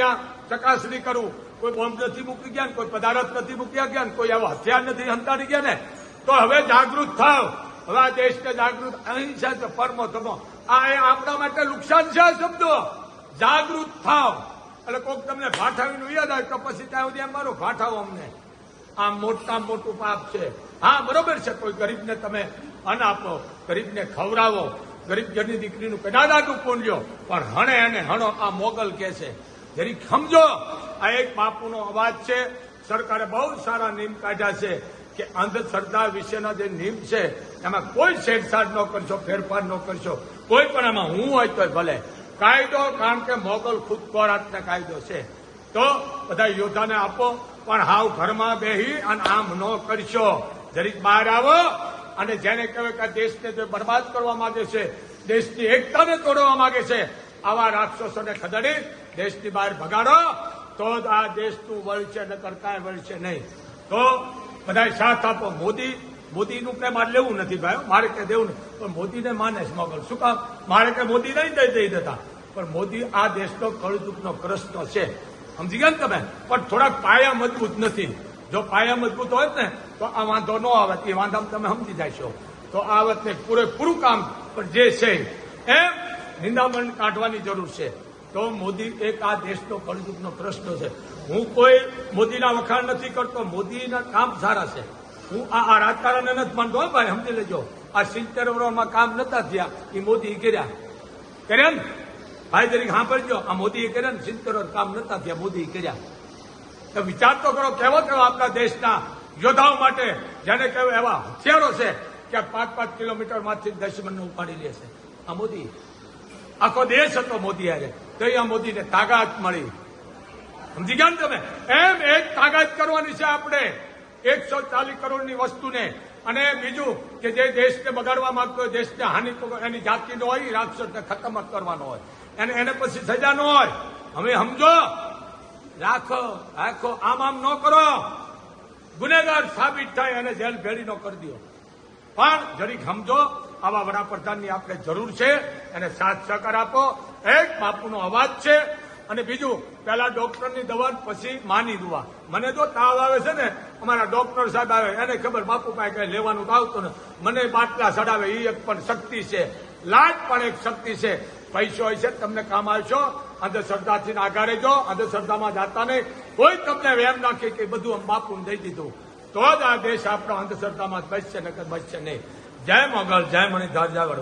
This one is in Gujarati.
ત્યાં ચકાસણી કરું. કોઈ બોમ્બ નથી મૂકી ગયા કોઈ પદાર્થ નથી મૂક્યા ગયા કોઈ આવા હથિયાર નથી હંતાડી ગયા ને, તો હવે જાગૃત થાવ. હવે આ દેશને જાગૃત અહિંસા છે, પરમો ધમો આ એ આપણા માટે નુકસાન છે શબ્દો. જાગૃત થાવ. એટલે કોઈક તમને ભાઠાવીનું યાદ આવે તો પછી ત્યાં સુધી મારો ફાઠાવો અમને. આ મોટા મોટું પાપ છે. હા, બરોબર છે, કોઈ ગરીબને તમે અન્ન આપો, ગરીબને ખવડાવો, ગરીબ ઘરની દીકરીનું કદાદાતું પૂંજો પણ હણે અને હણો આ મોગલ કે છે. જરી સમજો, આ એક બાપુનો અવાજ છે. સરકારે બહુ સારા નિયમ કાઢ્યા છે કે અંધશ્રદ્ધા વિશેના જે નિયમ છે, એમાં કોઈ છેડછાડ ન કરશો, ફેરફાર ન કરશો. કોઈ પણ એમાં હું હોય તો ભલે. કાયદો, કારણ કે મોગલ ખુદ કોરાટનો કાયદો છે. તો બધા યોદ્ધાને આપો, પણ હાવ ઘરમાં બેહી અને આમ ન કરશો. જરીક બહાર આવો અને જેને કહેવાય કે દેશને જો બરબાદ કરવા માંગે છે, દેશની એકતાને તોડવા માંગે છે આવા રાક્ષસોને ખદેડી દેશની બહાર ભગાડો, તો જ આ દેશનું વળશે નકર કાંઈ વળશે નહીં. તો બધા સાથ આપો. મોદી, મોદીનું કઈ મારે લેવું નથી ભાઈ મારે કઈ દેવું નથી. પણ મોદીને માને છે મોગલ. શું કામ? મારે કઈ મોદી નહીં દઈ દઈ દેતા. પણ મોદી આ દેશનો કળદુકનો પ્રશ્ન છે. સમજી ગયા ને તમે? પણ થોડાક પાયા મજબૂત નથી. જો પાયા મજબૂત હોય ને, તો આ વાંધો ન આવે. એ વાંધામાં તમે સમજી જાય છો તો આ વખતે પૂરેપૂરું કામ પણ જે છે એમ નિંદામણ કાઢવાની જરૂર છે. તો મોદી એક આ દેશનો કળયુગનો પ્રશ્ન છે. હું કોઈ મોદીના વખાણ નથી કરતો, મોદીના કામ સારા છે. હું આ આ રાજકારણને નથી માનતો ભાઈ, સમજી લેજો. આ સિત્તેર વર્ષમાં કામ નતા થયા, એ મોદી કર્યા. કર્યા ને? ભાઈ તરીકે સાંભળજો, આ મોદીએ કર્યા ને, સિત્તેર વર્ષ કામ નતા થયા મોદી કર્યા. તો વિચાર તો કરો, કેવો કેવો આપણા દેશના યોદ્ધાઓ માટે? જેને કહેવાય એવા હથિયારો છે કે પાંચ પાંચ કિલોમીટરમાંથી દુશ્મનને ઉપાડી લે છે. આ મોદી આખો દેશ હતો મોદી આજે તો આ મોદીને તાકાત મળી. સમજી ગયા તમે? એમ એક તાકાત કરવાની છે આપણે. એકસો ચાલીસ કરોડની વસ્તુને. અને બીજું કે જે દેશને બગાડવા માંગતો હોય, દેશને હાનિ એની જાતિનો હોય રાક્ષસને ખતમ કરવાનો હોય. એને એને પછી સજા ન હોય. હવે સમજો રાખો રાખો આમ આમ ન કરો. ગુનેગાર સાબિત થાય અને જેલ ભેળી ન કરી દો. પણ જરીક સમજો, આવા વડાપ્રધાનની આપણે જરૂર છે. એને સાથ સહકાર આપો. એક બાપુનો અવાજ છે અને બીજું પેલા ડોક્ટરની દવા પછી માની દુવા. મને જો તાવ આવે છે ને, અમારા ડોક્ટર સાહેબ આવે, એને ખબર બાપુ પાસે કઈ લેવાનું તો આવતું ને મને બાટલા ચડાવે એ એક પણ શક્તિ છે. લાજ પણ એક શક્તિ છે. પૈસો હોય છે, તમને કામ આવશો, અંધશ્રદ્ધાથી આઘારે જો, અંધશ્રદ્ધામાં જાતા નહીં. કોઈ તમને વેમ નાખે કે બધું આમ બાપુને દઈ દીધું. તો જ આ દેશ આપણો અંધશ્રદ્ધામાં બચશે નકર બચશે નહીં. જય મોગલ, જય મણિધર, જય વડવા.